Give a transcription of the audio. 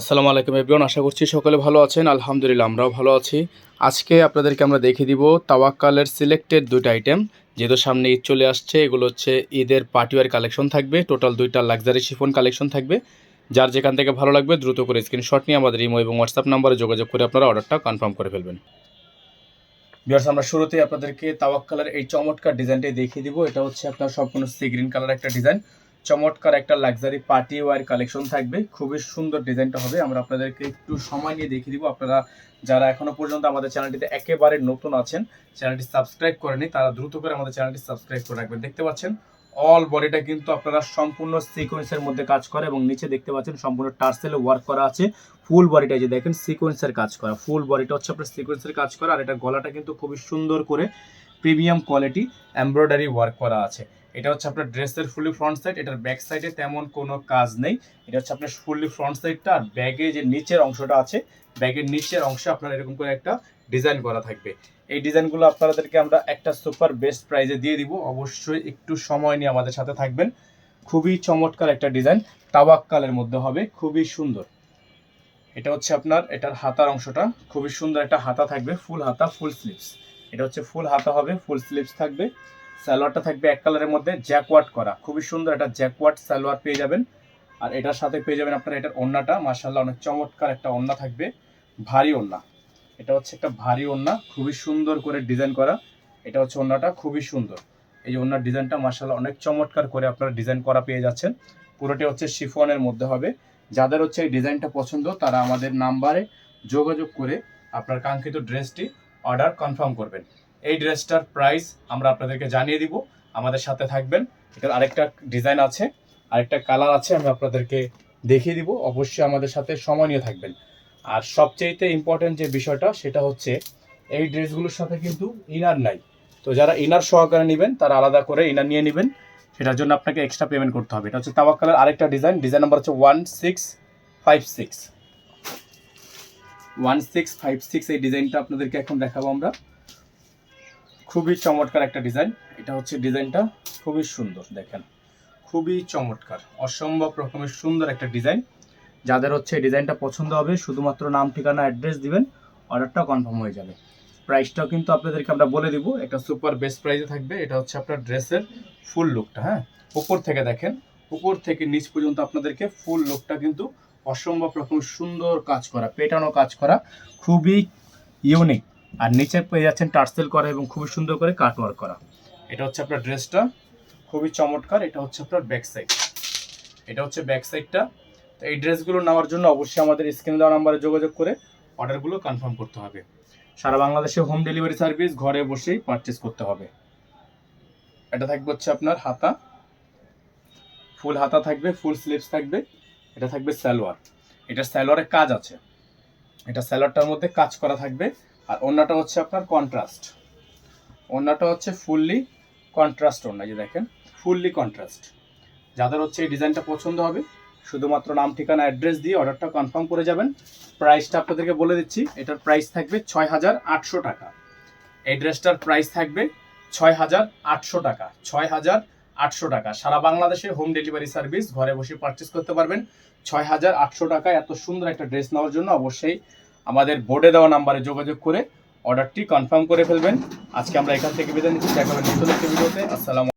আসসালামু আলাইকুম এভরিওয়ান, আশা করছি সকলে ভালো আছেন। আলহামদুলিল্লাহ, আমরাও ভালো আছি। আজকে আপনাদেরকে আমরা দেখিয়ে দিব তাওয়াক্কালের সিলেক্টেড দুইটা আইটেম যেহেতু সামনে ঈদ চলে আসছে, এগুলো হচ্ছে ঈদের পার্টিওয়ার কালেকশন থাকবে। টোটাল দুইটা লাক্সারি শিফন কালেকশন থাকবে। যার যেখান থেকে ভালো লাগবে, দ্রুত করে স্ক্রিনশট নিয়ে আমাদের ইমো এবং হোয়াটসঅ্যাপ নাম্বারে যোগাযোগ করে আপনারা অর্ডারটা কনফার্ম করে ফেলবেন। বিয়ার্স আমরা শুরুতেই আপনাদেরকে তাওয়াক্কালের এই চমৎকার ডিজাইনটাই দেখিয়ে দিব। এটা হচ্ছে আপনার সম্পূর্ণ সি গ্রিন কালার একটা ডিজাইন চমৎকার একটা লাক্সারি পার্টি ওয়ার কালেকশন থাকবে। খুবই সুন্দর ডিজাইনটা হবে। আমরা আপনাদেরকে একটু সময় নিয়ে দেখিয়ে দিব। আপনারা যারা এখনও পর্যন্ত আমাদের চ্যানেলটিতে একেবারে নতুন আছেন চ্যানেলটি সাবস্ক্রাইব করেনি তারা দ্রুত করে আমাদের চ্যানেলটি সাবস্ক্রাইব করে রাখবেন। দেখতে পাচ্ছেন অল বডিটা কিন্তু আপনারা সম্পূর্ণ সিকোয়েন্সের মধ্যে কাজ করে এবং নিচে দেখতে পাচ্ছেন সম্পূর্ণ টার্সেলে ওয়ার্ক করা আছে। ফুল বডিটা যে দেখেন সিকোয়েন্সের কাজ করা। ফুল বডিটা হচ্ছে আপনার সিকোয়েন্সের কাজ করা। আর এটা গলাটা কিন্তু খুবই সুন্দর করে প্রিমিয়াম কোয়ালিটি এমব্রয়ডারি ওয়ার্ক করা আছে। এটা হচ্ছে আপনার ড্রেসের ফুলি ফ্রন্ট সাইড, এটার ব্যাক সাইডে তেমন কোনো কাজ নেই। এটা হচ্ছে আপনার ফুলি ফ্রন্ট সাইডটা আর ব্যাগে যে নিচের অংশটা আছে, ব্যাগের নিচের অংশে আপনার এরকম করে একটা ডিজাইন করা থাকবে। এই ডিজাইনগুলো আপনাদেরকে আমরা একটা সুপার বেস্ট প্রাইজে দিয়ে দিব। অবশ্যই একটু সময় নিয়ে আমাদের সাথে থাকবেন। খুবই চমৎকার একটা ডিজাইন, তাওয়াক্কালের মধ্যে হবে, খুবই সুন্দর। এটা হচ্ছে আপনার, এটার হাতার অংশটা, খুবই সুন্দর একটা হাতা থাকবে, ফুল হাতা, ফুল স্লিভস। এটা হচ্ছে ফুল হাতা হবে, ফুল স্লিভস থাকবে। সালোয়ারটা থাকবে এক কালারের মধ্যে জ্যাকওয়াট করা। খুবই সুন্দর একটা জ্যাকওয়াট সালোয়ার পেয়ে যাবেন। আর এটার সাথে পেয়ে যাবেন আপনার এটার ওন্নাটা। মার্শাল্লাহ অনেক চমৎকার একটা ওন্না থাকবে। ভারী ওন্না। এটা হচ্ছে একটা ভারী ওন্না, খুবই সুন্দর করে ডিজাইন করা। এটা হচ্ছে ওন্নাটা, খুবই সুন্দর। এই ওন্নার ডিজাইনটা মার্শাল্লাহ অনেক চমৎকার করে আপনারা ডিজাইন করা পেয়ে যাচ্ছেন। পুরোটি হচ্ছে শিফনের মধ্যে হবে। যাদের হচ্ছে এই ডিজাইনটা পছন্দ, তারা আমাদের নাম্বারে যোগাযোগ করে আপনার কাঙ্ক্ষিত ড্রেসটি অর্ডার কনফার্ম করবেন। এই ড্রেসটার প্রাইস আমরা আপনাদেরকে জানিয়ে দিব, আমাদের সাথে থাকবেন। এটার আরেকটা ডিজাইন আছে, আরেকটা কালার আছে, আমি আপনাদেরকে দেখিয়ে দিব। অবশ্যই আমাদের সাথে সময় নিয়ে থাকবেন। আর সবচেয়েতে ইম্পর্টেন্ট যে বিষয়টা, সেটা হচ্ছে এই ড্রেসগুলোর সাথে কিন্তু ইনার নাই। তো যারা ইনার সহকারে নেবেন, তারা আলাদা করে ইনার নিয়ে নেবেন। সেটার জন্য আপনাকে এক্সট্রা পেমেন্ট করতে হবে। এটা হচ্ছে তাওয়াক্কালের আরেকটা ডিজাইন। ডিজাইন নাম্বার হচ্ছে one six five six one six five six এই ডিজাইনটা আপনাদেরকে এখন দেখাবো আমরা। খুবই চমৎকার একটা ডিজাইন। এটা হচ্ছে ডিজাইনটা খুবই সুন্দর, দেখেন। খুবই চমৎকার, অসম্ভব রকমের সুন্দর একটা ডিজাইন। যাদের হচ্ছে ডিজাইনটা পছন্দ হবে, শুধুমাত্র নাম, ঠিকানা, অ্যাড্রেস দিবেন অর্ডারটা কনফার্ম হয়ে যাবে। প্রাইসটাও কিন্তু আপনাদেরকে আমরা বলে দিব, একটা সুপার বেস্ট প্রাইসে থাকবে। এটা হচ্ছে আপনার ড্রেসের ফুল লুকটা হ্যাঁ? উপর থেকে দেখেন, উপর থেকে নিচ পর্যন্ত আপনাদেরকে ফুল লুকটা কিন্তু অসম্ভব রকম সুন্দর কাজ করা, পেটানো কাজ করা, খুবই ইউনিক। আর নিচে পেয়ে যাচ্ছেন টার্সেল করা এবং খুবই সুন্দর করে কাটওয়ার্ক করা। এটা হচ্ছে আপনার ড্রেসটা, খুবই চমৎকার। এটা হচ্ছে আপনার ব্যাক সাইড এটা হচ্ছে ব্যাক সাইডটা তো এই ড্রেসগুলো নেওয়ার জন্য অবশ্যই আমাদের স্ক্রিনে দেওয়া নাম্বারে যোগাযোগ করে অর্ডারগুলো কনফার্ম করতে হবে। সারা বাংলাদেশে হোম ডেলিভারি সার্ভিস ঘরে বসেই পারচেস করতে হবে। এটা থাকবে হচ্ছে আপনার হাতা। ফুল হাতা থাকবে, ফুল স্লিভস থাকবে। এটা থাকবে সালোয়ার। এটা সালোয়ারের কাজ আছে। এটা সালোয়ারটার মধ্যে কাজ করা থাকবে। আর অন্যটা হচ্ছে আপনার কন্ট্রাস্ট অন্যটা হচ্ছে ফুললি কন্ট্রাস্ট ওন্না যে দেখেন ফুললি কন্ট্রাস্ট যাদের হচ্ছে এই ডিজাইনটা পছন্দ হবে, শুধুমাত্র নাম, ঠিকানা অ্যাড্রেস দিয়ে অর্ডারটা কনফার্ম করে যাবেন। প্রাইসটা আপনাদেরকে বলে দিচ্ছি, এটার প্রাইস থাকবে ছয় হাজার আটশো টাকা। এই ড্রেসটার প্রাইস থাকবে ছয় হাজার আটশো টাকা ছয় হাজার আটশো টাকা। সারা বাংলাদেশে হোম ডেলিভারি সার্ভিস ঘরে বসে পারচেস করতে পারবেন। ছয় হাজার আটশো টাকায় এত সুন্দর একটা ড্রেস নেওয়ার জন্য অবশ্যই আমাদের বোর্ডে দেওয়া নাম্বারে যোগাযোগ করে অর্ডারটি কনফার্ম করে ফেলবেন। আজকে আমরা এখান থেকে বিদায় নিচ্ছি। দেখা হবে নতুন একটি ভিডিওতে। আসসালাম